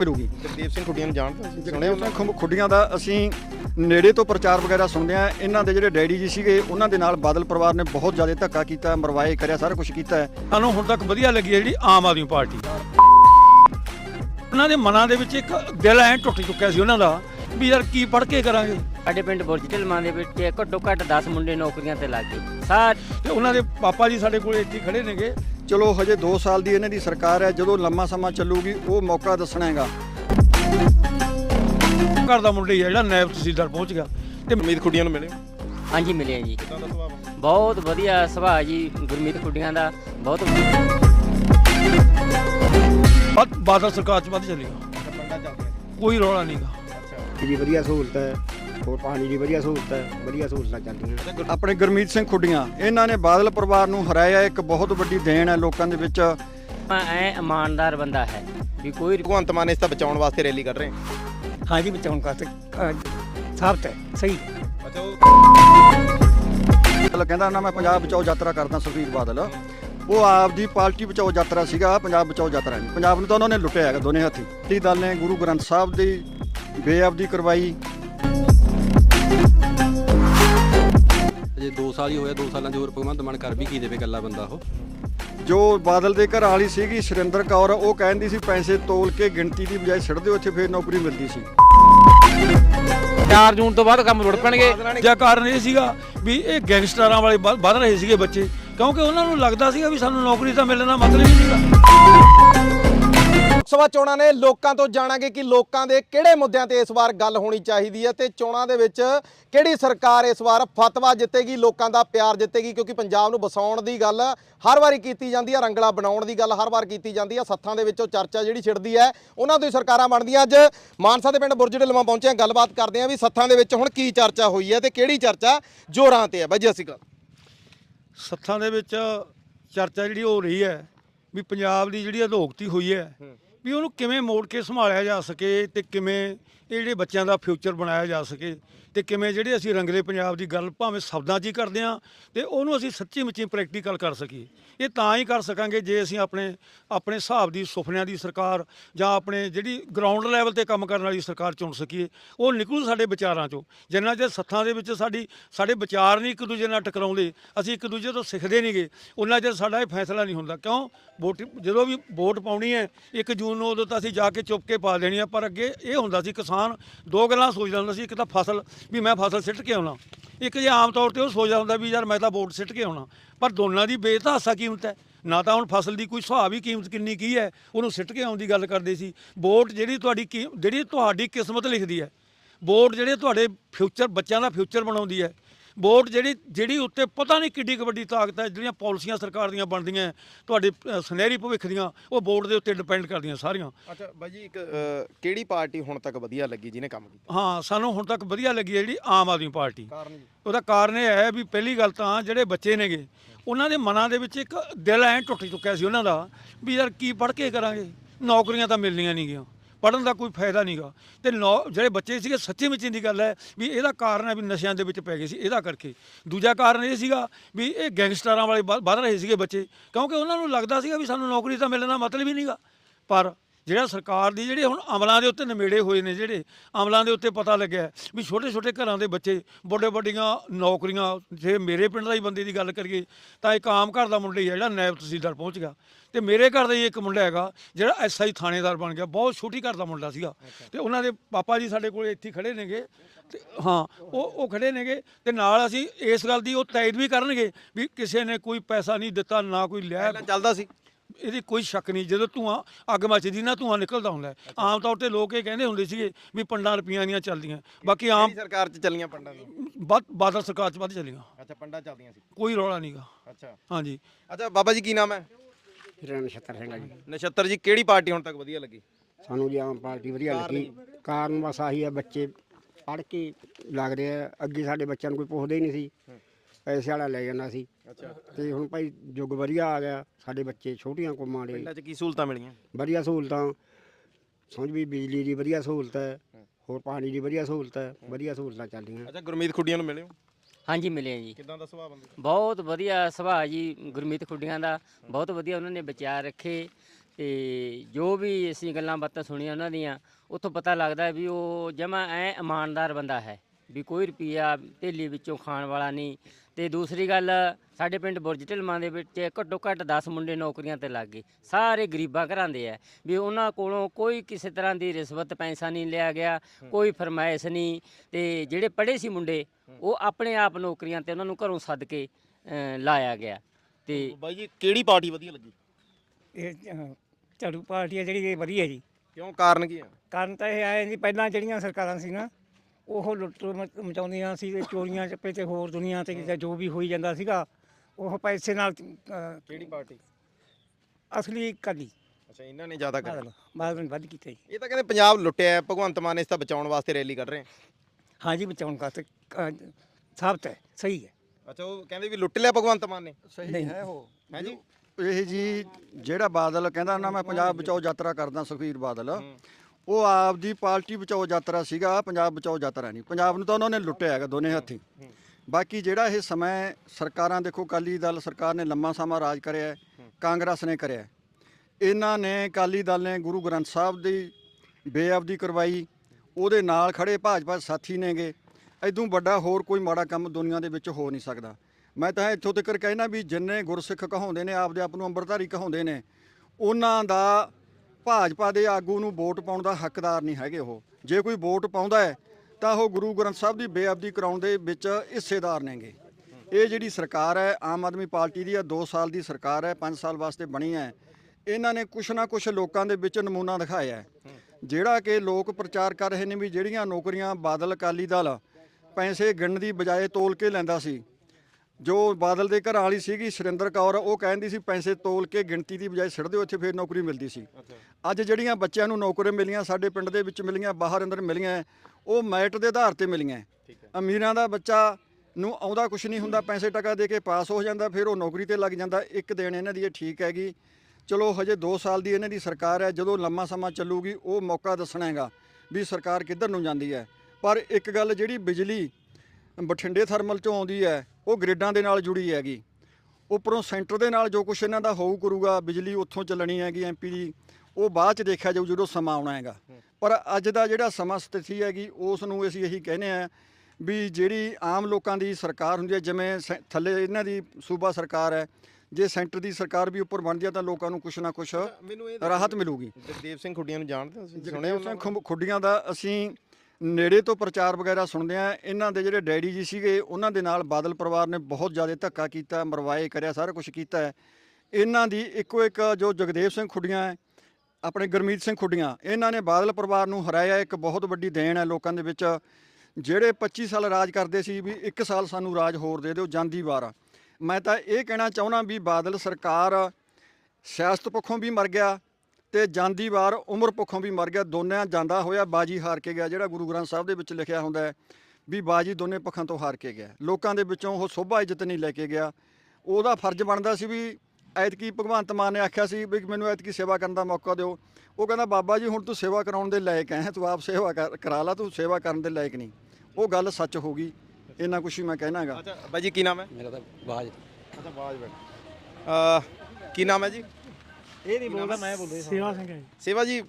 ਮਿਲੂਗੀ ਗੁਰਦੀਪ ਸਿੰਘ ਖੁੱਡੀਆਂ ਨੂੰ ਜਾਣਦੇ ਹੋ ਤੁਸੀਂ? ਸੁਣਿਆ ਉਹਨਾਂ? ਖੁ- ਖੁੱਡੀਆਂ ਦਾ ਅਸੀਂ ਨੇੜੇ ਤੋਂ ਪ੍ਰਚਾਰ ਵਗੈਰਾ ਸੁਣਦੇ ਆ ਇਹਨਾਂ ਦੇ ਜਿਹੜੇ ਡੈਡੀ ਜੀ ਸੀਗੇ ਉਹਨਾਂ ਦੇ ਨਾਲ ਬਾਦਲ ਪਰਿਵਾਰ ਨੇ ਬਹੁਤ ਜ਼ਿਆਦਾ ਧੱਕਾ ਕੀਤਾ ਮਰਵਾਏ ਕਰਿਆ ਸਾਰਾ ਕੁਝ ਕੀਤਾ ਹੈ। ਸਾਨੂੰ ਹੁਣ ਤੱਕ ਵਧੀਆ ਲੱਗੀ ਹੈ ਜਿਹੜੀ ਆਮ ਆਦਮੀ ਪਾਰਟੀ। ਉਹਨਾਂ ਦੇ ਮਨਾਂ ਦੇ ਵਿੱਚ ਇੱਕ ਦਿਲ ਐ ਟੁੱਟ ਚੁੱਕਿਆ ਸੀ ਉਹਨਾਂ ਦਾ ਵੀ ਯਾਰ ਕੀ ਪੜ ਕੇ ਕਰਾਂਗੇ। ਸਾਡੇ ਪਿੰਡ ਬੁਰਜ ਢਿਲਮਾਂ ਦੇ ਵਿੱਚ ਘੱਟੋ ਘੱਟ 10 ਮੁੰਡੇ ਨੌਕਰੀਆਂ ਤੇ ਲੱਗ ਗਏ। ਸਾਰ ਤੇ ਉਹਨਾਂ ਦੇ ਪਾਪਾ ਜੀ ਸਾਡੇ ਕੋਲ ਇੱਥੇ ਖੜੇ ਨੇਗੇ। ਚਲੋ ਹਜੇ 2 ਸਾਲ ਦੀ ਇਹਨਾਂ ਦੀ ਸਰਕਾਰ ਹੈ ਜਦੋਂ ਲੰਮਾ ਸਮਾਂ ਚੱਲੂਗੀ ਉਹ ਮੌਕਾ ਦੱਸਣਾ ਹੈਗਾ। ਘਰ ਦਾ ਮੁੰਡਾ ਹੀ ਹੈ ਜਿਹੜਾ ਨਾਇਬ ਤਹਿਸੀਲਦਾਰ ਪਹੁੰਚ ਗਿਆ। ਤੇ ਉਮੀਦ ਖੁੱਡੀਆਂ ਨੂੰ ਮਿਲੇ? ਹਾਂਜੀ ਮਿਲੇ ਜੀ। ਕਿੱਦਾਂ ਦਾ ਸੁਭਾਅ ਬੰਦਾ? ਬਹੁਤ ਵਧੀਆ ਸੁਭਾਅ ਜੀ ਗੁਰਮੀਤ ਖੁੱਡੀਆਂ ਦਾ। ਬਹੁਤ ਬਾਦਲ ਸਰਕਾਰ ਚ ਵੱਧ ਚੱਲੇਗਾ ਆ। ਕੋਈ ਰੌਲਾ ਨਹੀਂਗਾ ਅੱਛਾ। ਦੀ ਵਧੀਆ ਸਹੂਲਤ ਹੈ। ਹੋਰ ਪਾਣੀ ਦੀ ਵਧੀਆ ਸਹੂਲਤ ਹੈ ਵਧੀਆ ਸਹੂਲਤਾਂ ਚੱਲਦੀਆਂ ਆਪਣੇ ਗੁਰਮੀਤ ਸਿੰਘ ਖੁੱਡੀਆਂ ਇਹਨਾਂ ਨੇ ਬਾਦਲ ਪਰਿਵਾਰ ਨੂੰ ਹਰਾਇਆ ਇੱਕ ਬਹੁਤ ਵੱਡੀ ਦੇਣ ਹੈ ਲੋਕਾਂ ਦੇ ਵਿੱਚ। ਐ ਇਮਾਨਦਾਰ ਬੰਦਾ ਹੈ ਵੀ ਕੋਈ ਭਗਵੰਤ ਮਾਨ ਇਸ ਤਾਂ ਬਚਾਉਣ ਵਾਸਤੇ ਰੈਲੀ ਕਰ ਰਹੇ ਹਾਂਜੀ ਬਚਾਉਣ ਖਾਤਰ ਸਾਬਤ ਹੈ ਸਹੀ। ਬਾਦਲ ਕਹਿੰਦਾ ਨਾ ਮੈਂ ਪੰਜਾਬ ਬਚਾਓ ਯਾਤਰਾ ਕਰਦਾ ਸੁਖਬੀਰ ਬਾਦਲ। ਉਹ ਆਪਦੀ ਪਾਰਟੀ ਬਚਾਓ ਯਾਤਰਾ ਸੀਗਾ ਪੰਜਾਬ ਬਚਾਓ ਯਾਤਰਾ ਨਹੀਂ। ਪੰਜਾਬ ਨੂੰ ਤਾਂ ਉਹਨਾਂ ਨੇ ਲੁੱਟਿਆ ਹੈਗਾ ਦੋਨੇ ਹੱਥੀ। ਤੀ ਦਲ ਨੇ ਗੁਰੂ ਗ੍ਰੰਥ ਸਾਹਿਬ ਦੀ ਬੇਅਬਦੀ ਕਰਵਾਈ। ਅਜੇ 2 ਸਾਲ ਹੀ ਹੋਇਆ 2 ਸਾਲਾਂ 'ਚ ਹੋਰ ਭਗਵੰਤ ਮਾਨ ਕਰ ਵੀ ਕੀ ਦੇਵੇ ਇਕੱਲਾ ਬੰਦਾ ਉਹ? ਜੋ ਬਾਦਲ ਦੇ ਘਰ ਵਾਲੀ ਸੀਗੀ ਸੁਰਿੰਦਰ ਕੌਰ ਉਹ ਕਹਿੰਦੀ ਸੀ ਪੈਸੇ ਤੋਲ ਕੇ ਗਿਣਤੀ ਦੀ ਬਜਾਏ ਛੱਡ ਦਿਓ ਇੱਥੇ ਫੇਰ ਨੌਕਰੀ ਮਿਲਦੀ ਸੀ। 4 ਜੂਨ ਤੋਂ ਬਾਅਦ ਕੰਮ ਰੁੜ ਪੈਣਗੇ। ਜਾਂ ਕਾਰਨ ਇਹ ਸੀਗਾ ਵੀ ਇਹ ਗੈਂਗਸਟਰਾਂ ਵਾਲੇ ਵੱਧ ਵੱਧ ਰਹੇ ਸੀਗੇ ਬੱਚੇ ਕਿਉਂਕਿ ਉਹਨਾਂ ਨੂੰ ਲੱਗਦਾ ਸੀਗਾ ਵੀ ਸਾਨੂੰ ਨੌਕਰੀ ਤਾਂ ਮਿਲਣਾ ਮਤਲਬ ਹੀ ਨਹੀਂਗਾ ਸਭਾ ਚੋਣਾਂ ਨੇ ਲੋਕਾਂ ਤੋਂ ਜਾਣਾਂਗੇ ਕਿ ਲੋਕਾਂ ਦੇ ਕਿਹੜੇ ਮੁੱਦਿਆਂ ਤੇ ਇਸ ਵਾਰ ਗੱਲ ਹੋਣੀ ਚਾਹੀਦੀ ਹੈ ਤੇ ਚੋਣਾਂ ਦੇ ਵਿੱਚ ਕਿਹੜੀ ਸਰਕਾਰ ਇਸ ਵਾਰ ਫਤਵਾ ਜਿੱਤੇਗੀ ਲੋਕਾਂ ਦਾ ਪਿਆਰ ਜਿੱਤੇਗੀ ਕਿਉਂਕਿ ਪੰਜਾਬ ਨੂੰ ਵਸਾਉਣ ਦੀ ਗੱਲ ਹਰ ਵਾਰੀ ਕੀਤੀ ਜਾਂਦੀ ਹੈ ਰੰਗਲਾ ਬਣਾਉਣ ਦੀ ਗੱਲ ਹਰ ਵਾਰ ਕੀਤੀ ਜਾਂਦੀ ਹੈ ਸੱਥਾਂ ਦੇ ਵਿੱਚੋਂ ਚਰਚਾ ਜਿਹੜੀ ਛਿੜਦੀ ਹੈ ਉਹਨਾਂ ਤੋਂ ਹੀ ਸਰਕਾਰਾਂ ਬਣਦੀਆਂ। ਅੱਜ ਮਾਨਸਾ ਦੇ ਪਿੰਡ ਬੁਰਜ ਢਿਲਵਾਂ ਪਹੁੰਚੇ ਗੱਲਬਾਤ ਕਰਦੇ ਹਾਂ ਵੀ ਸੱਥਾਂ ਦੇ ਵਿੱਚ ਹੁਣ ਕੀ ਚਰਚਾ ਹੋਈ ਹੈ ਤੇ ਕਿਹੜੀ ਚਰਚਾ ਜ਼ੋਰਾਂ ਤੇ ਹੈ। ਬਾਈ ਜੀ ਅਸੀਂ ਸੱਥਾਂ ਦੇ ਵਿੱਚ ਚਰਚਾ ਜਿਹੜੀ ਹੋ ਰਹੀ ਹੈ ਵੀ ਪੰਜਾਬ ਦੀ ਜਿਹੜੀ ਅਧੋਗਤੀ ਹੋਈ ਹੈ। ਵੀ ਉਹਨੂੰ ਕਿਵੇਂ ਮੋੜ ਕੇ ਸੰਭਾਲਿਆ ਜਾ ਸਕੇ ਤੇ ਕਿਵੇਂ ਇਹ ਜਿਹੜੇ ਬੱਚਿਆਂ ਦਾ ਫਿਊਚਰ ਬਣਾਇਆ ਜਾ ਸਕੇ ਤੇ ਕਿਵੇਂ ਜਿਹੜੇ ਅਸੀਂ ਰੰਗਲੇ ਪੰਜਾਬ ਦੀ ਗੱਲ ਭਾਵੇਂ ਸ਼ਬਦਾਂ 'ਚ ਹੀ ਕਰਦੇ ਆ ਤੇ ਉਹਨੂੰ ਅਸੀਂ ਸੱਚੀ ਮੁੱਚੀ ਪ੍ਰੈਕਟੀਕਲ ਕਰ ਸਕੀਏ। ਇਹ ਤਾਂ ਹੀ ਕਰ ਸਕਾਂਗੇ ਜੇ ਅਸੀਂ ਆਪਣੇ ਆਪਣੇ ਹਿਸਾਬ ਦੀ ਸੁਪਨਿਆਂ ਦੀ ਸਰਕਾਰ ਜਾਂ ਆਪਣੇ ਜਿਹੜੀ ਗਰਾਊਂਡ ਲੈਵਲ ਤੇ ਕੰਮ ਕਰਨ ਵਾਲੀ ਸਰਕਾਰ ਚੁਣ ਸਕੀਏ। ਉਹ ਨਿਕਲੂ ਸਾਡੇ ਵਿਚਾਰਾਂ 'ਚੋਂ। ਜਿੰਨਾ ਚਿਰ ਸੱਥਾਂ ਦੇ ਵਿੱਚ ਸਾਡੀ, ਸਾਡੇ ਵਿਚਾਰ ਨਹੀਂ ਇੱਕ ਦੂਜੇ ਨਾਲ ਟਕਰਾਉਂਦੇ, ਅਸੀਂ ਇੱਕ ਦੂਜੇ ਤੋਂ ਸਿੱਖਦੇ ਨਹੀਂਗੇ ਉਹਨਾਂ ਚਿਰ ਸਾਡਾ ਇਹ ਫੈਸਲਾ ਨਹੀਂ ਹੁੰਦਾ। ਕਿਉਂ? ਵੋਟ ਜਦੋਂ ਵੀ ਵੋਟ ਪਾਉਣੀ ਹੈ 1 ਜੂਨ ਨੂੰ ਉਦੋਂ ਤਾਂ ਅਸੀਂ ਜਾ ਕੇ ਚੁੱਪ ਕੇ ਪਾ ਦੇਣੀ ਆ, ਪਰ ਅੱਗੇ ਇਹ ਹੁੰਦਾ ਸੀ ਕਿਸਾਨ ਦੋ ਗੱਲਾਂ ਸੋਚਦਾ ਹੁੰਦਾ ਸੀ, ਇੱਕ ਤਾਂ ਫਸਲ, ਵੀ ਮੈਂ ਫਸਲ ਸਿੱਟ ਕੇ ਆਉਣਾ। ਇੱਕ ਜੇ ਆਮ ਤੌਰ ਤੇ ਉਹ ਸੋਚਦਾ ਹੁੰਦਾ ਵੀ ਯਾਰ ਮੈਂ ਤਾਂ ਵੋਟ ਸਿੱਟ ਕੇ ਆਉਣਾ। ਪਰ ਦੋਨਾਂ ਦੀ ਬੇਤਹਾਸਾ ਕੀਮਤ ਹੈ। ਨਾ ਤਾਂ ਹੁਣ ਫਸਲ ਦੀ ਕੋਈ ਹਿਸਾਬ ਹੀ ਕੀਮਤ ਕਿੰਨੀ ਕੀ ਹੈ, ਉਹਨੂੰ ਸਿੱਟ ਕੇ ਆਉਣ ਦੀ ਗੱਲ ਕਰਦੇ ਸੀ। ਵੋਟ ਜਿਹੜੀ ਤੁਹਾਡੀ ਕੀ- ਜਿਹੜੀ ਤੁਹਾਡੀ ਕਿਸਮਤ ਲਿਖਦੀ ਹੈ ਵੋਟ ਜਿਹੜੇ ਤੁਹਾਡੇ ਫਿਊਚਰ, ਬੱਚਿਆਂ ਦਾ ਫਿਊਚਰ ਬਣਾਉਂਦੀ ਹੈ ਵੋਟ ਜਿਹੜੀ ਜਿਹੜੀ ਉੱਤੇ ਪਤਾ ਨਹੀਂ ਕਿੱਡੀ ਕੁ ਵੱਡੀ ਤਾਕਤ ਹੈ ਜਿਹੜੀਆਂ ਪਾਲਿਸੀਆਂ ਸਰਕਾਰ ਦੀਆਂ ਬਣਦੀਆਂ ਤੁਹਾਡੇ ਅ, ਸੁਨਹਿਰੀ ਭਵਿੱਖ ਦੀਆਂ ਉਹ ਵੋਟ ਦੇ ਉੱਤੇ ਡਿਪੈਂਡ ਕਰਦੀਆਂ ਸਾਰੀਆਂ। ਅੱਛਾ ਬਾਈ ਜੀ ਇੱਕ ਅ, ਕਿਹੜੀ ਪਾਰਟੀ ਹੁਣ ਤੱਕ ਵਧੀਆ ਲੱਗੀ ਜਿਹਨੇ ਕੰਮ ਕੀਤਾ? ਹਾਂ ਸਾਨੂੰ ਹੁਣ ਤੱਕ ਵਧੀਆ ਲੱਗੀ ਹੈ ਜਿਹੜੀ ਆਮ ਆਦਮੀ ਪਾਰਟੀ। ਕਾਰਨ ਜੀ ਉਹਦਾ ਕਾਰਨ ਇਹ ਹੈ ਵੀ ਪਹਿਲੀ ਗੱਲ ਤਾਂ ਜਿਹੜੇ ਬੱਚੇ ਨੇਗੇ ਉਹਨਾਂ ਦੇ ਮਨਾਂ ਦੇ ਵਿੱਚ ਇੱਕ ਦਿਲ ਐ ਟੁੱਟ ਚੁੱਕਿਆ ਸੀ ਉਹਨਾਂ ਦਾ ਵੀ ਯਾਰ ਕੀ ਪੜ੍ਹ ਕੇ ਕਰਾਂਗੇ? ਨੌਕਰੀਆਂ ਤਾਂ ਮਿਲਣੀਆਂ ਨਹੀਂ ਗੀਆਂ ਪੜਨ ਦਾ ਕੋਈ ਫਾਇਦਾ ਨਹੀਂਗਾ ਤੇ ਨੌ- ਜਿਹੜੇ ਬੱਚੇ ਸੀਗੇ, ਸੱਚੀ ਮੁੱਚੀ ਦੀ ਗੱਲ ਹੈ ਵੀ ਇਹਦਾ ਕਾਰਨ ਹੈ ਵੀ ਨਸ਼ਿਆਂ ਦੇ ਵਿੱਚ ਪੈ ਗਏ ਸੀ, ਇਹਦਾ ਕਰਕੇ। ਦੂਜਾ ਕਾਰਨ ਇਹ ਸੀਗਾ ਵੀ ਇਹ ਗੈਂਗਸਟਰਾਂ ਵਾਲੇ ਵੱਧ ਵੱਧ ਰਹੇ ਸੀਗੇ ਬੱਚੇ, ਕਿਉਂਕਿ ਉਹਨਾਂ ਨੂੰ ਲੱਗਦਾ ਸੀਗਾ ਵੀ ਸਾਨੂੰ ਨੌਕਰੀ ਤਾਂ ਮਿਲਣ ਦਾ ਮਤਲਬ ਹੀ ਨਹੀਂਗਾ ਪਰ ਜਿਹੜਾ ਸਰਕਾਰ ਦੀ ਜਿਹੜੇ ਹੁਣ ਅਮਲਾਂ ਦੇ ਉੱਤੇ ਨਿਮੇੜੇ ਹੋਏ ਨੇ ਜਿਹੜੇ ਅਮਲਾਂ ਦੇ ਉੱਤੇ ਪਤਾ ਲੱਗਿਆ ਵੀ ਛੋਟੇ ਛੋਟੇ ਘਰਾਂ ਦੇ ਬੱਚੇ ਵੱਡੇ ਵੱਡੀਆਂ ਨੌਕਰੀਆਂ ਜੇ ਮੇਰੇ ਪਿੰਡ ਦਾ ਹੀ ਬੰਦੇ ਦੀ ਗੱਲ ਕਰੀਏ ਤਾਂ ਇੱਕ ਆਮ ਘਰ ਦਾ ਮੁੰਡਾ ਹੀ ਹੈ ਜਿਹੜਾ ਨਾਇਬ ਤਹਿਸੀਲਦਾਰ ਪਹੁੰਚ ਗਿਆ। ਤੇ ਮੇਰੇ ਘਰ ਦਾ ਹੀ ਇੱਕ ਮੁੰਡਾ ਹੈਗਾ ਜਿਹੜਾ ਐਸਆਈ ਥਾਣੇਦਾਰ ਬਣ ਗਿਆ ਬਹੁਤ ਛੋਟੀ ਘਰ ਦਾ ਮੁੰਡਾ ਸੀਗਾ। ਤੇ ਉਹਨਾਂ ਦੇ ਪਾਪਾ ਜੀ ਸਾਡੇ ਕੋਲ ਇੱਥੇ ਖੜੇ ਨੇਗੇ ਤੇ ਹਾਂ ਉਹ ਉਹ ਖੜੇ ਨੇਗੇ ਤੇ ਨਾਲ ਅਸੀਂ ਇਸ ਗੱਲ ਦੀ ਉਹ ਤਾਇਦ ਵੀ ਕਰਨਗੇ ਵੀ ਕਿਸੇ ਨੇ ਕੋਈ ਪੈਸਾ ਨਹੀਂ ਦਿੱਤਾ ਨਾ ਕੋਈ ਲਿਆ ਪਹਿਲਾਂ ਚੱਲਦਾ ਸੀ। ਇਹਦੀ ਕੋਈ ਸ਼ੱਕ ਨਹੀਂ ਜਦੋਂ ਧੂਆਂ ਅੱਗ ਮੱਚਦੀ ਨਾ ਧੂਆਂ ਨਿਕਲਦਾ ਹੁੰਦਾ ਹੈ। ਆਮ ਤੌਰ ਤੇ ਲੋਕ ਇਹ ਕਹਿੰਦੇ ਹੁੰਦੇ ਸੀਗੇ ਵੀ ਪੰਡਾਂ ਰੁਪਈਆਂ ਦੀਆਂ ਚੱਲਦੀਆਂ ਬਾਕੀ ਆਮ ਕਿਹੜੀ ਸਰਕਾਰ 'ਚ ਚੱਲੀਆਂ ਪੰਡਾਂ ਦੀ? ਬਾਦ- ਬਾਦਲ ਸਰਕਾਰ ਚ ਵੱਧ ਚੱਲੀਆਂ। ਅੱਛਾ ਪੰਡਾਂ ਚੱਲਦੀਆਂ ਸੀ। ਕੋਈ ਰੌਲਾ ਨਹੀਂਗਾ ਅੱਛਾ। ਹਾਂਜੀ। ਅੱਛਾ ਬਾਬਾ ਜੀ ਕੀ ਨਾਮ ਹੈ? ਹੀਰਾ ਨਛੱਤਰ ਸਿੰਘ ਆ ਜੀ। ਨਛੱਤਰ ਜੀ ਕਿਹੜੀ ਪਾਰਟੀ ਹੁਣ ਤੱਕ ਵਧੀਆ ਲੱਗੀ? ਸਾਨੂੰ ਜੀ ਆਮ ਪਾਰਟੀ ਵਧੀਆ ਲੱਗੀ। ਕਾਰਨ? ਬਸ ਆਹੀ ਹੈ ਬੱਚੇ ਪੜ੍ਹ ਕੇ ਲੱਗ ਰਿਹਾ ਅੱਗੇ ਸਾਡੇ ਬੱਚਿਆਂ ਨੂੰ ਕੋਈ ਪੁੱਛਦਾ ਹੀ ਨਹੀਂ ਸੀ। ਪੈਸੇ ਵਾਲਾ ਲੈ ਜਾਂਦਾ ਸੀ। ਅੱਛਾ। ਤੇ ਹੁਣ ਭਾਈ ਯੁੱਗ ਵਧੀਆ ਆ ਗਿਆ ਸਾਡੇ ਬੱਚੇ ਛੋਟੀਆਂ ਕੁਮਾਂ ਦੇ ਪਿੰਡਾਂ 'ਚ ਕੀ ਸਹੂਲਤਾਂ ਮਿਲੀਆਂ? ਵਧੀਆ ਸਹੂਲਤਾਂ। ਸਮਝ ਵੀ ਬਿਜਲੀ ਦੀ ਵਧੀਆ ਸਹੂਲਤ ਹੈ ਹੋਰ ਪਾਣੀ ਦੀ ਵਧੀਆ ਸਹੂਲਤ ਹੈ ਵਧੀਆ ਸਹੂਲਤਾਂ ਚੱਲਦੀਆਂ। ਅੱਛਾ ਗੁਰਮੀਤ ਖੁੱਡੀਆਂ ਨੂੰ ਮਿਲੇ ਹੋ? ਹਾਂਜੀ ਮਿਲੇ ਜੀ। ਕਿਦਾਂ ਦਾ ਸੁਭਾਅ ਬੰਦੇ ਬਹੁਤ ਵਧੀਆ ਸੁਭਾਅ ਜੀ ਗੁਰਮੀਤ ਖੁੱਡੀਆਂ ਦਾ। ਬਹੁਤ ਵਧੀਆ ਉਹਨਾਂ ਨੇ ਵਿਚਾਰ ਰੱਖੇ। ਤੇ ਜੋ ਵੀ ਅਸੀਂ ਗੱਲਾਂ ਬਾਤਾਂ ਸੁਣੀਆਂ ਉਹਨਾਂ ਦੀਆਂ ਉੱਥੋਂ ਪਤਾ ਲੱਗਦਾ ਹੈ ਵੀ ਉਹ ਜਮਾ ਐ ਇਮਾਨਦਾਰ ਬੰਦਾ ਹੈ। ਵੀ ਕੋਈ ਰੁਪਿਆ ਢੇਲੀ ਵਿੱਚੋਂ ਖਾਣ ਵਾਲਾ ਨਹੀਂ ਤੇ ਦੂਸਰੀ ਗੱਲ ਸਾਡੇ ਪਿੰਡ ਬੁਰਜ ਢਿਲਮਾਂ ਦੇ ਵਿੱਚ ਘੱਟੋ ਘੱਟ 10 ਮੁੰਡੇ ਨੌਕਰੀਆਂ ਤੇ ਲੱਗ ਗਏ। ਸਾਰੇ ਗਰੀਬਾਂ ਘਰਾਂ ਦੇ ਆ। ਵੀ ਉਹਨਾਂ ਕੋਲੋਂ ਕੋਈ ਕਿਸੇ ਤਰ੍ਹਾਂ ਦੀ ਰਿਸ਼ਵਤ ਪੈਸਾ ਨਹੀਂ ਲਿਆ ਗਿਆ ਕੋਈ ਫਰਮਾਇਸ਼ ਨਹੀਂ। ਤੇ ਜਿਹੜੇ ਪੜ੍ਹੇ ਸੀ ਮੁੰਡੇ ਉਹ ਆਪਣੇ ਆਪ ਨੌਕਰੀਆਂ ਤੇ ਉਹਨਾਂ ਨੂੰ ਘਰੋਂ ਸੱਦ ਕੇ ਲਾਇਆ ਗਿਆ। ਤੇ ਬਾਈ ਜੀ ਕਿਹੜੀ ਪਾਰਟੀ ਵਧੀਆ ਲੱਗੀ? ਇਹ ਅਹ, ਝਾੜੂ ਪਾਰਟੀ ਹੈ ਜਿਹੜੀ ਇਹ ਵਧੀਆ ਜੀ। ਕਿਉਂ? ਕਾਰਨ ਕੀ ਆ? ਕਾਰਨ ਤਾਂ ਇਹ ਆਇਆ ਜੀ ਪਹਿਲਾਂ ਜਿਹੜੀਆਂ ਸਰਕਾਰਾਂ ਸੀ ਨਾ ਉਹ ਲੁੱਟ ਮ- ਮਚਾਉਂਦੀਆਂ ਸੀ ਤੇ ਚੋਰੀਆਂ ਚੱਪੇ ਤੇ ਹੋਰ ਦੁਨੀਆ ਤੇ ਜਾਂ ਜੋ ਵੀ ਹੋਈ ਜਾਂਦਾ ਸੀਗਾ ਉਹ ਪੈਸੇ ਨਾਲ ਅਹ, ਕਿਹੜੀ ਪਾਰਟੀ? ਅਸਲੀ ਕਾਲੀ। ਅੱਛਾ ਇਹਨਾਂ ਨੇ ਜ਼ਿਆਦਾ ਕਰਿਆ ਬਾਦਲ ਬਾਦਲ ਨੇ ਵੱਧ ਕੀਤਾ ਜੀ। ਇਹ ਤਾਂ ਕਹਿੰਦੇ ਪੰਜਾਬ ਲੁੱਟਿਆ ਹੈ, ਭਗਵੰਤ ਮਾਨ ਇਸ ਤਾਂ ਬਚਾਉਣ ਵਾਸਤੇ ਰੈਲੀ ਕੱਢ ਰਹੇ ਹੈ। ਹਾਂਜੀ ਬਚਾਉਣ ਵਾਸਤੇ ਅਹ, ਸਾਬਤ ਹੈ ਸਹੀ ਹੈ। ਅੱਛਾ ਉਹ ਕਹਿੰਦੇ ਵੀ ਲੁੱਟ ਲਿਆ ਭਗਵੰਤ ਮਾਨ ਨੇ। ਸਹੀ। ਹੈ ਉਹ। ਹੈ ਜੀ? ਇਹ ਜੀ ਜਿਹੜਾ ਬਾਦਲ ਕਹਿੰਦਾ ਨਾ ਮੈਂ ਪੰਜਾਬ ਬਚਾਓ ਯਾਤਰਾ ਕਰਦਾ ਸੁਖਬੀਰ ਬਾਦਲ। ਉਹ ਆਪਦੀ ਪਾਰਟੀ ਬਚਾਓ ਯਾਤਰਾ ਸੀਗਾ ਪੰਜਾਬ ਬਚਾਓ ਯਾਤਰਾ ਨਹੀਂ। ਪੰਜਾਬ ਨੂੰ ਤਾਂ ਉਹਨਾਂ ਨੇ ਲੁੱਟਿਆ ਹੈਗਾ ਦੋਨੇ ਹੱਥੀ। ਬਾਕੀ ਜਿਹੜਾ ਇਹ ਸਮਾਂ ਸਰਕਾਰਾਂ ਦੇਖੋ ਅਕਾਲੀ ਦਲ ਸਰਕਾਰ ਨੇ ਲੰਮਾ ਸਮਾਂ ਰਾਜ ਕਰਿਆ ਕਾਂਗਰਸ ਨੇ ਕਰਿਆ। ਇਹਨਾਂ ਨੇ ਅਕਾਲੀ ਦਲ ਨੇ ਗੁਰੂ ਗ੍ਰੰਥ ਸਾਹਿਬ ਦੀ ਬੇਅਬਦੀ ਕਰਵਾਈ ਉਹਦੇ ਨਾਲ ਖੜੇ ਭਾਜਪਾ ਸਾਥੀ ਨੇਗੇ। ਐਦੋਂ ਵੱਡਾ ਹੋਰ ਕੋਈ ਮਾੜਾ ਕੰਮ ਦੁਨੀਆ ਦੇ ਵਿੱਚ ਹੋ ਨਹੀਂ ਸਕਦਾ। ਮੈਂ ਤਾਂ ਇੱਥੋਂ ਤੱਕ ਕਹਿਣਾ ਵੀ ਜਿੰਨੇ ਗੁਰਸਿੱਖ ਕਹਾਉਂਦੇ ਨੇ ਆਪਦੇ ਆਪ ਨੂੰ ਅੰਮ੍ਰਿਤਧਾਰੀ ਕਹਾਉਂਦੇ ਨੇ ਉਹਨਾਂ ਦਾ ਭਾਜਪਾ ਦੇ ਆਗੂ ਨੂੰ ਵੋਟ ਪਾਉਣ ਦਾ ਹੱਕਦਾਰ ਨਹੀਂ ਹੈਗੇ ਉਹ। ਜੇ ਕੋਈ ਵੋਟ ਪਾਉਂਦਾ ਹੈ, ਤਾਂ ਉਹ ਗੁਰੂ ਗ੍ਰੰਥ ਸਾਹਿਬ ਦੀ ਬੇਅਬਦੀ ਕਰਾਉਣ ਦੇ ਵਿੱਚ ਹਿੱਸੇਦਾਰ ਨੇਗੇ। ਇਹ ਜਿਹੜੀ ਸਰਕਾਰ ਹੈ, ਆਮ ਆਦਮੀ ਪਾਰਟੀ ਦੀ ਆ 2 ਸਾਲ ਦੀ ਸਰਕਾਰ ਹੈ 5 ਸਾਲ ਵਾਸਤੇ ਬਣੀ ਹੈ। ਇਹਨਾਂ ਨੇ ਕੁਛ ਨਾ ਕੁਛ ਲੋਕਾਂ ਦੇ ਵਿੱਚ ਨਮੂਨਾ ਦਿਖਾਇਆ ਹੈ। ਜਿਹੜਾ ਕਿ ਲੋਕ ਪ੍ਰਚਾਰ ਕਰ ਰਹੇ ਨੇ ਵੀ ਜਿਹੜੀਆਂ ਨੌਕਰੀਆਂ ਬਾਦਲ ਅਕਾਲੀ ਦਲ ਪੈਸੇ ਗਿਣਨ ਦੀ ਬਜਾਏ ਤੋਲ ਕੇ ਲੈਂਦਾ ਸੀ ਜੋ ਬਾਦਲ ਦੇ ਘਰ ਵਾਲੀ ਸੀਗੀ ਸੁਰਿੰਦਰ ਕੌਰ ਉਹ ਕਹਿੰਦੀ ਸੀ ਪੈਸੇ ਤੋਲ ਕੇ ਗਿਣਤੀ ਦੀ ਬਜਾਏ ਸਿੱਟ ਦਿਓ ਇੱਥੇ ਫੇਰ ਨੌਕਰੀ ਮਿਲਦੀ ਸੀ। ਅੱਜ ਜਿਹੜੀਆਂ ਬੱਚਿਆਂ ਨੂੰ ਨੌਕਰੀਆਂ ਮਿਲੀਆਂ ਸਾਡੇ ਪਿੰਡ ਦੇ ਵਿੱਚ ਮਿਲੀਆਂ ਬਾਹਰ ਅੰਦਰ ਮਿਲੀਆਂ ਉਹ ਮੈਰਿਟ ਦੇ ਆਧਾਰ ਤੇ ਮਿਲੀਆਂ। ਅਮੀਰਾਂ ਦਾ ਬੱਚਾ ਨੂੰ ਆਉਂਦਾ ਕੁਝ ਨਹੀਂ ਹੁੰਦਾ ਪੈਸੇ ਟਕਾ ਦੇ ਕੇ ਪਾਸ ਹੋ ਜਾਂਦਾ ਫਿਰ ਉਹ ਨੌਕਰੀ ਤੇ ਲੱਗ ਜਾਂਦਾ। ਇੱਕ ਦਿਨ ਇਹਨਾਂ ਦੀ ਇਹ ਠੀਕ ਹੈਗੀ ਚਲੋ ਹਜੇ 2 ਸਾਲ ਦੀ ਇਹਨਾਂ ਦੀ ਸਰਕਾਰ ਹੈ ਜਦੋਂ ਲੰਮਾ ਸਮਾਂ ਚੱਲੂਗੀ ਉਹ ਮੌਕਾ ਦੱਸਣਾ ਹੈਗਾ ਵੀ ਸਰਕਾਰ ਕਿੱਧਰ ਨੂੰ ਜਾਂਦੀ ਹੈ। ਪਰ ਇੱਕ ਗੱਲ ਜਿਹੜੀ ਬਿਜਲੀ ਬਠਿੰਡੇ ਥਰਮਲ ਚੋਂ ਆਉਂਦੀ ਹੈ ਉਹ ਗ੍ਰਿਡਾਂ ਦੇ ਨਾਲ ਜੁੜੀ ਹੈਗੀ। ਉੱਪਰੋਂ ਸੈਂਟਰ ਦੇ ਨਾਲ ਜੋ ਕੁਛ ਇਹਨਾਂ ਦਾ ਹੋਊ ਕਰੂਗਾ ਬਿਜਲੀ ਉੱਥੋਂ ਚੱਲਣੀ ਹੈਗੀ ਐਮਪੀ ਦੀ ਉਹ ਬਾਅਦ ਚ ਦੇਖਿਆ ਜਾਊ ਜਦੋਂ ਸਮਾਂ ਆਉਣਾ ਹੈਗਾ। ਪਰ ਅੱਜ ਦਾ ਜਿਹੜਾ ਸਮਾਂ ਸਥਿਤੀ ਹੈਗੀ ਉਸ ਨੂੰ ਅਸੀਂ ਇਹੀ ਕਹਿੰਦੇ ਆ ਵੀ ਜਿਹੜੀ ਆਮ ਲੋਕਾਂ ਦੀ ਸਰਕਾਰ ਹੁੰਦੀ ਹੈ ਜਿਵੇਂ ਥੱਲੇ ਇਹਨਾਂ ਦੀ ਸੂਬਾ ਸਰਕਾਰ ਹੈ ਜੇ ਸੈਂਟਰ ਦੀ ਸਰਕਾਰ ਵੀ ਉੱਪਰ ਬਣਦੀ ਹੈ ਤਾਂ ਲੋਕਾਂ ਨੂੰ ਕੁਛ ਨਾ ਕੁਛ ਰਾਹਤ ਮਿਲੂਗੀ। ਜਗਦੇਵ ਸਿੰਘ ਖੁੱਡੀਆਂ ਨੂੰ ਜਾਣਦੇ ਹੋ ਤੁਸੀਂ? ਸੁਣਿਆ ਖੁੱਡੀਆਂ ਦਾ ਅਸੀਂ ਨੇੜੇ ਤੋਂ ਪ੍ਰਚਾਰ ਵਗੈਰਾ ਸੁਣਦੇ ਆ ਇਹਨਾਂ ਦੇ ਜਿਹੜੇ ਡੈਡੀ ਜੀ ਸੀਗੇ, ਉਹਨਾਂ ਦੇ ਨਾਲ ਬਾਦਲ ਪਰਿਵਾਰ ਨੇ ਬਹੁਤ ਜ਼ਿਆਦਾ ਧੱਕਾ ਕੀਤਾ, ਮਰਵਾਏ, ਕਰਿਆ, ਸਾਰਾ ਕੁਝ ਕੀਤਾ ਇਹਨਾਂ ਦੀ ਇੱਕੋ ਇੱਕ ਜੋ ਜਗਦੇਵ ਸਿੰਘ ਖੁੱਡੀਆਂ ਹੈ, ਆਪਣੇ ਗੁਰਮੀਤ ਸਿੰਘ ਖੁੱਡੀਆਂ, ਇਹਨਾਂ ਨੇ ਬਾਦਲ ਪਰਿਵਾਰ ਨੂੰ ਹਰਾਇਆ, ਇੱਕ ਬਹੁਤ ਵੱਡੀ ਦੇਣ ਹੈ ਲੋਕਾਂ ਦੇ ਵਿੱਚ। ਜਿਹੜੇ 25 ਸਾਲ ਰਾਜ ਕਰਦੇ ਸੀ ਵੀ ਇੱਕ ਸਾਲ ਸਾਨੂੰ ਰਾਜ ਹੋਰ ਦੇ ਦਿਓ, ਜਾਂਦੀ ਵਾਰ। ਮੈਂ ਤਾਂ ਇਹ ਕਹਿਣਾ ਚਾਹੁੰਦਾ ਵੀ ਬਾਦਲ ਸਰਕਾਰ, ਸਿਆਸਤ ਪੱਖੋਂ ਵੀ ਮਰ ਗਿਆ ਤੇ ਜਾਂਦੀ ਵਾਰ ਉਮਰ ਪੱਖੋਂ ਵੀ ਮਰ ਗਿਆ ਦੋਨਿਆਂ ਜਾਂਦਾ ਹੋਇਆ ਬਾਜੀ ਹਾਰ ਕੇ ਗਿਆ ਜਿਹੜਾ ਗੁਰੂ ਗ੍ਰੰਥ ਸਾਹਿਬ ਦੇ ਵਿੱਚ ਲਿਖਿਆ ਹੁੰਦਾ ਹੈ ਵੀ ਬਾਜੀ ਦੋਨੇ ਪੱਖਾਂ ਤੋਂ ਹਾਰ ਕੇ ਗਿਆ। ਲੋਕਾਂ ਦੇ ਵਿੱਚੋਂ ਉਹ ਸੋਭਾ ਇੱਜ਼ਤ ਨਹੀਂ ਲੈ ਕੇ ਗਿਆ। ਉਹਦਾ ਫਰਜ਼ ਬਣਦਾ ਸੀ ਵੀ ਐਤਕੀ ਭਗਵੰਤ ਮਾਨ ਨੇ ਆਖਿਆ ਸੀ ਵੀ ਮੈਨੂੰ ਐਤਕੀ ਸੇਵਾ ਕਰਨ ਦਾ ਮੌਕਾ ਦਿਓ। ਉਹ ਕਹਿੰਦਾ ਬਾਬਾ ਜੀ ਹੁਣ ਤੂੰ ਸੇਵਾ ਕਰਾਉਣ ਦੇ ਲਾਇਕ ਹੈ ਤੂੰ ਆਪ ਸੇਵਾ ਕਰ- ਕਰਾ ਲਾ ਤੂੰ ਸੇਵਾ ਕਰਨ ਦੇ ਲਾਇਕ ਨਹੀਂ। ਉਹ ਗੱਲ ਸੱਚ ਹੋ ਗਈ ਇੰਨਾ ਕੁਛ ਹੀ ਮੈਂ ਕਹਿਣਾਗਾ ਅੱਛਾ ਬਾਈ ਜੀ ਕੀ ਨਾਮ ਹੈ? ਮੇਰਾ ਤਾਂ ਬਾਜ। ਅੱਛਾ ਬਾਜ ਬੈਠ। ਅ ਕੀ ਨਾਮ ਹੈ ਜੀ? ਇਹ ਨਹੀਂ ਬੋਲਦਾ ਮੈਂ ਬੋਲਦਾ ਸੇਵਾ ਸਿੰਘ ਹੈ ਸੇਵਾ ਜੀ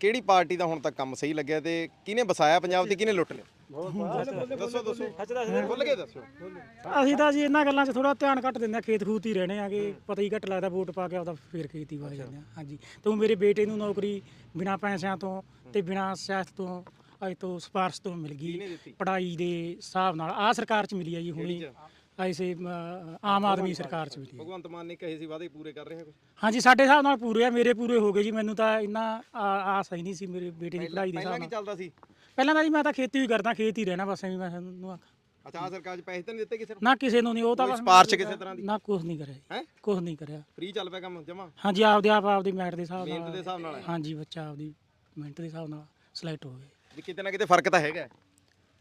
ਕਿਹੜੀ ਪਾਰਟੀ ਦਾ ਹੁਣ ਤੱਕ ਕੰਮ ਸਹੀ ਲੱਗਿਆ ਤੇ ਕਿਹਨੇ ਵਸਾਇਆ ਪੰਜਾਬ ਤੇ ਕਿਹਨੇ ਲੁੱਟ ਲਿਆ? ਦੱਸੋ ਦੱਸੋ ਖੁੱਲ ਕੇ ਦੱਸੋ। ਅਸੀਂ ਤਾਂ ਜੀ ਇਹਨਾਂ ਗੱਲਾਂ 'ਚ ਥੋੜਾ ਧਿਆਨ ਘੱਟ ਦਿੰਦੇ ਆ ਖੇਤ ਖੂਤ ਹੀ ਰਹਿਣੇ ਆਗੇ ਪਤਾ ਹੀ ਘੱਟ ਲੱਗਦਾ ਵੋਟ ਪਾ ਕੇ ਆਪਦਾ ਫੇਰ ਖੇਤੀ ਵਾਹ ਜਾਂਦੇ ਆ ਹਾਂਜੀ। ਤੂੰ ਮੇਰੇ ਬੇਟੇ ਨੂੰ ਨੌਕਰੀ ਬਿਨਾ ਪੈਸਿਆਂ ਤੋਂ ਤੇ ਬਿਨਾ ਸਿਆਸਤ ਤੋਂ ਅੱਜ ਤੋਂ ਸਿਫਾਰਸ਼ ਤੋਂ ਮਿਲ ਗਈ। ਪੜ੍ਹਾਈ ਦੇ ਹਿਸਾਬ ਨਾਲ ਆ ਸਰਕਾਰ 'ਚ ਮਿਲੀ ਆ ਜੀ ਹੁਣੀ। ਐਸੇ ਅਮ, ਆਮ ਆਦਮੀ ਸਰਕਾਰ 'ਚ ਮਿਲੀ ਆ। ਭਗਵੰਤ ਮਾਨ ਨੇ ਕਹੇ ਸੀ ਵਾਅਦੇ ਪੂਰੇ ਕਰ ਰਹੇ ਹੋ ਹਾਂਜੀ ਸਾਡੇ ਹਿਸਾਬ ਨਾਲ ਪੂਰੇ ਆ ਮੇਰੇ ਪੂਰੇ ਹੋ ਗਏ ਜੀ ਮੈਨੂੰ ਤਾਂ ਇੰਨਾ ਆ- ਆਸ ਹੀ ਨਹੀਂ ਸੀ ਮੇਰੇ ਬੇਟੇ ਦੀ ਪੜ੍ਹਾਈ ਦੇ ਪਹਿਲਾਂ ਹਿਸਾਬ ਕੀ ਨਾਲ। ਚੱਲਦਾ ਸੀ? ਪਹਿਲਾਂ ਤਾਂ ਜੀ ਮੈਂ ਤਾਂ ਖੇਤੀ ਵੀ ਕਰਦਾ ਖੇਤ ਹੀ ਰਹਿਣਾ ਬਸ ਐਵੇਂ ਮੈਂ ਤੁਹਾਨੂੰ ਆਖਾਂ। ਅੱਛਾ ਆਹ ਸਰਕਾਰ 'ਚ ਪੈਸੇ ਤਾਂ ਨਹੀਂ ਦਿੱਤੇ ਕਿਸੇ ਨੂੰ? ਨਾ ਕਿਸੇ ਨੂੰ ਨਹੀਂ ਉਹ ਤਾਂ ਕੋਈ ਬਸ ਸਿਫਾਰਿਸ਼ ਕਿਸੇ ਤਰ੍ਹਾਂ ਦੀ? ਨਾ ਕੁਝ ਨਹੀਂ ਕਰਿਆ ਜੀ, ਹੈਂ? ਕੁਛ ਨਹੀਂ ਕਰਿਆ। ਫ੍ਰੀ ਚੱਲ ਪਿਆ ਕੰਮ ਜਮਾ? ਹਾਂਜੀ ਆਪਦੇ ਆਪ ਆਪਦੀ ਮੈਰਿਟ ਦੇ ਹਿਸਾਬ ਮਿਹਨਤ ਦੇ ਨਾਲ। ਹਿਸਾਬ ਨਾਲ। ਹੈ। ਹਾਂਜੀ ਬੱਚਾ ਆਪਦੀ ਮਿਹਨਤ ਦੇ ਹਿਸਾਬ ਨਾਲ ਸਿਲੈਕਟ ਹੋ ਵੀ ਕਿਤੇ ਨਾ ਕਿਤੇ ਫ਼ਰਕ ਤਾਂ ਹੈਗਾ।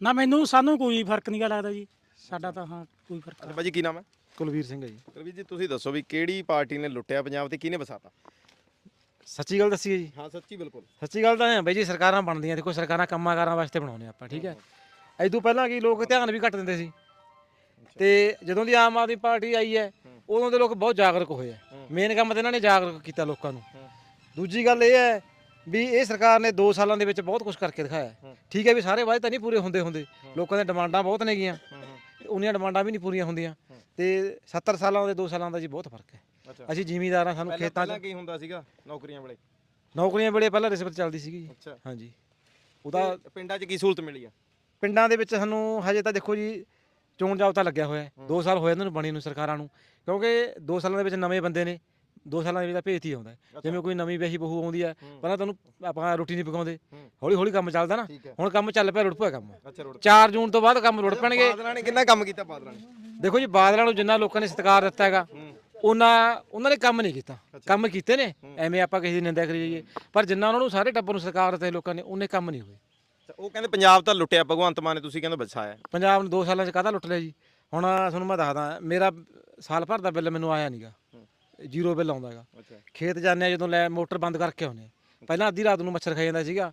ਨਾ ਮੈਨੂੰ ਸਾਨੂੰ ਕੋਈ ਫ਼ਰਕ ਨਹੀਂ ਗਾ ਲੱਗਦਾ ਜੀ। ਸਾਡਾ ਤਾਂ ਹਾਂ ਕੋਈ ਫ਼ਰਕ ਅੱਛਾ ਬਾਜੀ ਕੀ ਨਾਮ ਹੈ? ਕੁਲਵੀਰ ਸਿੰਘ ਹੈ ਜੀ। ਕੁਲਵੀਰ ਜੀ ਤੁਸੀਂ ਦੱਸੋ ਵੀ ਕਿਹੜੀ ਪਾਰਟੀ ਨੇ ਲੁੱਟਿਆ ਪੰਜਾਬ ਤੇ ਕਿਹਨੇ ਵਸਾਤਾ? ਸੱਚੀ ਗੱਲ ਦੱਸੀਏ ਜੀ। ਹਾਂ ਸੱਚੀ ਬਿਲਕੁਲ। ਸੱਚੀ ਗੱਲ ਤਾਂ ਹੈ ਬਈ ਜੀ ਸਰਕਾਰਾਂ ਬਣਦੀਆਂ ਦੇਖੋ ਸਰਕਾਰਾਂ ਕੰਮਾਂ ਕਾਰਾਂ ਵਾਸਤੇ ਬਣਾਉਂਦੇ ਆਪਾਂ ਠੀਕ ਹੈ। ਐਦੋਂ ਪਹਿਲਾਂ ਕੀ ਲੋਕ ਧਿਆਨ ਵੀ ਘੱਟ ਦਿੰਦੇ ਸੀ। ਤੇ ਜਦੋਂ ਦੀ ਆਮ ਆਦਮੀ ਪਾਰਟੀ ਆਈ ਹੈ ਉਦੋਂ ਦੇ ਲੋਕ ਬਹੁਤ ਜਾਗਰੂਕ ਹੋਏ ਆ। ਮੇਨ ਕੰਮ ਤਾਂ ਇਹਨਾਂ ਨੇ ਜਾਗਰੂਕ ਕੀਤਾ ਲੋਕਾਂ ਨੂੰ। ਦੂਜੀ ਗੱਲ ਇਹ ਹੈ ਵੀ ਇਹ ਸਰਕਾਰ ਨੇ 2 ਸਾਲਾਂ ਦੇ ਵਿੱਚ ਬਹੁਤ ਕੁਝ ਕਰਕੇ ਦਿਖਾਇਆ। ਠੀਕ ਹੈ ਵੀ ਸਾਰੇ ਵਾਅਦੇ ਤਾਂ ਨਹੀਂ ਪੂਰੇ ਹੁੰਦੇ ਹੁੰਦੇ ਲੋਕਾਂ ਦੀਆਂ ਡਿਮਾਂਡਾਂ ਬਹੁਤ ਨੇਗੀਆਂ। ਉਹਨੀਆਂ ਡਿਮਾਂਡਾਂ ਵੀ ਨਹੀਂ ਪੂਰੀਆਂ ਹੁੰਦੀਆਂ। ਤੇ 70 ਸਾਲਾਂ ਦੇ 2 ਸਾਲਾਂ ਦਾ ਜੀ ਬਹੁਤ ਫ਼ਰਕ ਹੈ। ਅੱਛਾ। ਅਸੀਂ ਜ਼ਿਮੀਂਦਾਰ ਸਾਨੂੰ ਪਹਿਲਾਂ ਖੇਤਾਂ ਪਹਿਲਾਂ ਕੀ ਹੁੰਦਾ ਸੀਗਾ ਨੌਕਰੀਆਂ ਵੇਲੇ? ਨੌਕਰੀਆਂ ਵੇਲੇ ਪਹਿਲਾਂ ਰਿਸ਼ਵਤ ਚੱਲਦੀ ਸੀਗੀ ਜੀ। ਅੱਛਾ। ਹਾਂਜੀ। ਉਹਦਾ ਤੇ ਪਿੰਡਾਂ 'ਚ ਕੀ ਸਹੂਲਤ ਮਿਲੀ ਆ? ਪਿੰਡਾਂ ਦੇ ਵਿੱਚ ਸਾਨੂੰ ਹਜੇ ਤਾਂ ਦੇਖੋ ਜੀ ਚੋਣ ਜਾਬਤਾ ਲੱਗਿਆ ਹੋਇਆ ਹੈ। 2 ਸਾਲ ਹੋਏ ਇਹਨਾਂ ਨੂੰ ਬਣੀ ਨੂੰ ਸਰਕਾਰਾਂ ਨੂੰ। ਕਿਉਂਕਿ 2 ਸਾਲਾਂ ਦੇ ਵਿੱਚ ਨਵੇਂ ਬੰਦੇ ਨੇ। 2 ਸਾਲਾਂ ਦੇ ਵਿੱਚ ਤਾਂ ਭੇਤ ਹੀ ਆਉਂਦਾ ਹੈ। ਜਿਵੇਂ ਕੋਈ ਨਵੀਂ ਵਿਆਹੀ ਬਹੂ ਆਉਂਦੀ ਹੈ ਪਹਿਲਾਂ ਤੁਹਾਨੂੰ ਆਪਾਂ ਰੋਟੀ ਨਹੀਂ ਪਕਾਉਂਦੇ। ਹੌਲੀ ਹੌਲੀ ਕੰਮ ਚੱਲਦਾ ਨਾ। ਠੀਕ ਹੈ। ਹੁਣ ਕੰਮ ਚੱਲ ਪਿਆ ਰੁੜ ਪਿਆ ਕੰਮ। ਅੱਛਾ ਰੋਡ 4 ਜੂਨ ਤੋਂ ਬਾਅਦ ਕੰਮ ਰੁੜ ਪੈਣਗੇ। ਬਾਦਲਾਂ ਨੇ ਕਿੰਨਾ ਕੰਮ ਕੀਤਾ ਬਾਦਲਾਂ ਨੇ? ਦੇਖੋ ਜੀ ਬਾਦਲਾਂ ਨੂੰ ਜਿੰਨਾ ਲੋਕਾਂ ਨੇ ਸਤਿਕਾਰ ਦਿੱਤਾ ਹੈਗਾ ਉਹਨਾਂ ਉਹਨਾਂ ਨੇ ਕੰਮ ਨਹੀਂ ਕੀਤਾ। ਕੰਮ ਕੀਤੇ ਨੇ। ਐਵੇਂ ਆਪਾਂ ਕਿਸੇ ਦੀ ਨਿੰਦਾ ਕਰੀ ਜਾਈਏ। ਪਰ ਜਿੰਨਾ ਉਹਨਾਂ ਨੂੰ ਸਾਰੇ ਟੱਬਰ ਨੂੰ ਸਤਿਕਾਰ ਦਿੱਤਾ ਸੀ ਲੋਕਾਂ ਨੇ ਉਹਨੇ ਕੰਮ ਨਹੀਂ ਹੋਏ। ਉਹ ਕਹਿੰਦੇ ਪੰਜਾਬ ਤਾਂ ਲੁੱਟਿਆ ਭਗਵੰਤ ਮਾਨ ਨੇ ਤੁਸੀਂ ਕਹਿੰਦੇ ਬਚਾਇਆ ਪੰਜਾਬ ਨੂੰ 2 ਸਾਲਾਂ ਚ ਕਾਹਦਾ ਲੁੱਟ ਲਿਆ ਜੀ? ਹੁਣ ਤੁਹਾਨੂੰ ਮੈਂ ਦੱਸਦਾ ਮੇਰਾ ਸਾਲ ਭਰ ਦਾ ਬਿੱਲ ਮੈਨੂੰ ਆਇਆ ਨਹੀਂਗਾ ਜ਼ੀਰੋ ਬਿੱਲ ਆਉਂਦਾ ਹੈਗਾ ਅੱਛਾ। ਖੇਤ ਜਾਂਦੇ ਆ ਜਦੋਂ ਲੈ ਮੋਟਰ ਬੰਦ ਕਰਕੇ ਆਉਂਦੇ ਆ। ਪਹਿਲਾਂ ਅੱਧੀ ਰਾਤ ਨੂੰ ਮੱਛਰ ਖਾ ਜਾਂਦਾ ਸੀਗਾ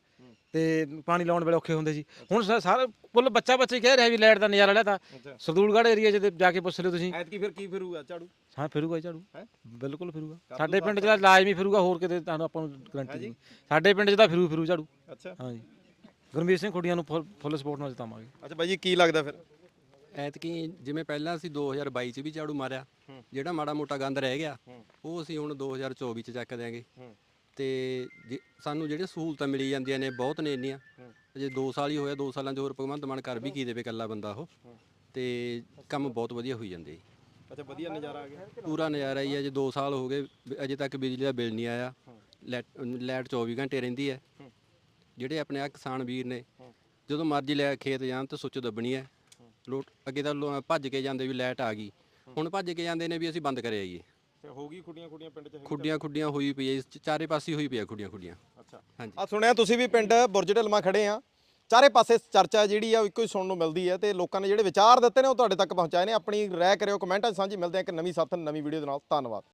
ਤੇ ਪਾਣੀ ਲਾਉਣ ਵੇਲੇ ਔਖੇ ਹੁੰਦੇ ਸੀ। ਹੁਣ ਸਾ- ਸਾਰਾ ਕੁੱਲ ਬੱਚਾ ਬੱਚੇ ਕਹਿ ਰਿਹਾ ਵੀ ਲਾਈਟ ਦਾ ਨਜ਼ਾਰਾ ਤਾਂ ਅੱਛਾ। ਸਰਦੂਲਗੜ੍ਹ ਏਰੀਆ 'ਚ ਤੇ ਜਾ ਕੇ ਪੁੱਛ ਲਿਓ ਤੁਸੀਂ। ਐਤਕੀ ਫਿਰ ਕੀ ਫਿਰੂਗਾ ਝਾੜੂ? ਹਾਂ ਫਿਰੂਗਾ ਜੀ ਝਾੜੂ। ਹੈਂ? ਬਿਲਕੁਲ ਫਿਰੂਗਾ। ਸਾਡੇ ਪਿੰਡ 'ਚ ਤਾਂ ਲਾਜ਼ਮੀ ਫਿਰੂਗਾ ਹੋਰ ਕਿਤੇ ਤੁਹਾਨੂੰ ਆਪਾਂ ਨੂੰ ਗਰੰਟੀ ਨਹੀਂ। ਸਾਡੇ ਪਿੰਡ 'ਚ ਤਾਂ ਫਿਰੂ ਫਿਰੂ ਝਾੜੂ। ਅੱਛਾ। ਹਾਂ ਜੀ ਗੁਰਮੀਤ ਸਿੰਘ ਖੁੱਡੀਆਂ ਨੂੰ ਫੁੱਲ ਸਪੋਰਟ ਨਾਲ ਜਿਤਾਵਾਂਗੇ। ਅੱਛਾ ਬਾਈ ਜੀ ਕੀ ਲੱਗਦਾ ਫਿਰ? ਐਤਕੀ ਜਿਵੇਂ ਪਹਿਲਾਂ ਅਸੀਂ 2022 ਚ ਵੀ ਝਾੜੂ ਮਾਰਿਆ ਜਿਹੜਾ ਮਾੜਾ ਮੋਟਾ ਗੰਦ ਰਹਿ ਗਿਆ ਉਹ ਅਸੀਂ ਹੁਣ 2024 ਚ ਚੱਕ ਦਿਆਂਗੇ। ਤੇ ਜੇ- ਸਾਨੂੰ ਜਿਹੜੀਆਂ ਸਹੂਲਤਾਂ ਮਿਲੀ ਜਾਂਦੀਆਂ ਨੇ ਬਹੁਤ ਨੇ ਇੰਨੀਆਂ। ਅਜੇ 2 ਸਾਲ ਹੀ ਹੋਇਆ 2 ਸਾਲਾਂ ਚ ਹੋਰ ਭਗਵੰਤ ਮਾਨ ਕਰ ਵੀ ਕੀ ਦੇਵੇ ਇਕੱਲਾ ਬੰਦਾ ਉਹ। ਤੇ ਕੰਮ ਬਹੁਤ ਵਧੀਆ ਹੋਈ ਜਾਂਦੇ ਜੀ। ਅੱਛਾ ਵਧੀਆ ਨਜ਼ਾਰਾ ਆ ਗਿਆ। ਪੂਰਾ ਨਜ਼ਾਰਾ ਹੀ ਹੈ ਜੇ 2 ਸਾਲ ਹੋ ਗਏ ਬ- ਅਜੇ ਤੱਕ ਬਿਜਲੀ ਦਾ ਬਿੱਲ ਨਹੀਂ ਆਇਆ। ਲੈਟ ਲਾਈਟ 24 ਘੰਟੇ ਰਹਿੰਦੀ ਹੈ। ਜਿਹੜੇ ਆਪਣੇ ਆ ਕਿਸਾਨ ਵੀਰ ਨੇ ਜਦੋਂ ਮਰਜ਼ੀ ਲੈ ਖੇਤ ਜਾਣ ਤਾਂ ਸੁੱਚ ਦੱਬਣੀ ਹੈ। ਲੋਟ ਅੱਗੇ ਤਾਂ ਲੋ- ਭੱਜ ਕੇ ਜਾਂਦੇ ਵੀ ਲਾਈਟ ਆ ਗਈ। ਹੁਣ ਭੱਜ ਕੇ ਜਾਂਦੇ ਨੇ ਵੀ ਅਸੀਂ ਬੰਦ ਕਰਿਆ ਜੀ। ਤੇ ਹੋ ਗਈ ਖੁੱਡੀਆਂ ਖੁੱਡੀਆਂ ਪਿੰਡ 'ਚ ਖੁੱਡੀਆਂ ਖੁੱਡੀਆਂ ਹੋਈ ਪਈ ਹੈ ਚਾਰੇ ਪਾਸੇ ਹੋਈ ਪਈ ਹੈ ਖੁੱਡੀਆਂ ਖੁੱਡੀਆਂ। ਅੱਛਾ। ਹਾਂਜੀ। ਆ ਸੁਣਿਆ ਤੁਸੀਂ ਵੀ ਪਿੰਡ ਬੁਰਜ ਢਲਮਾ ਖੜੇ ਆ। ਚਾਰੇ ਪਾਸੇ ਚਰਚਾ ਜਿਹੜੀ ਆ ਉਹ ਇੱਕੋ ਹੀ ਸੁਣਨ ਨੂੰ ਮਿਲਦੀ ਹੈ ਤੇ ਲੋਕਾਂ ਨੇ ਜਿਹੜੇ ਵਿਚਾਰ ਦਿੱਤੇ ਨੇ ਉਹ ਤੁਹਾਡੇ ਤੱਕ ਪਹੁੰਚਾਏ ਨੇ। ਆਪਣੀ ਰਾਏ ਕਰਿਓ ਕਮੈਂਟਾਂ 'ਚ ਸਾਂਝੀ ਮਿਲਦੇ ਆ ਇੱਕ ਨਵੀਂ ਸਾਥ ਨਵੀਂ ਵੀਡੀਓ ਦੇ ਨਾਲ। ਧੰਨਵਾਦ।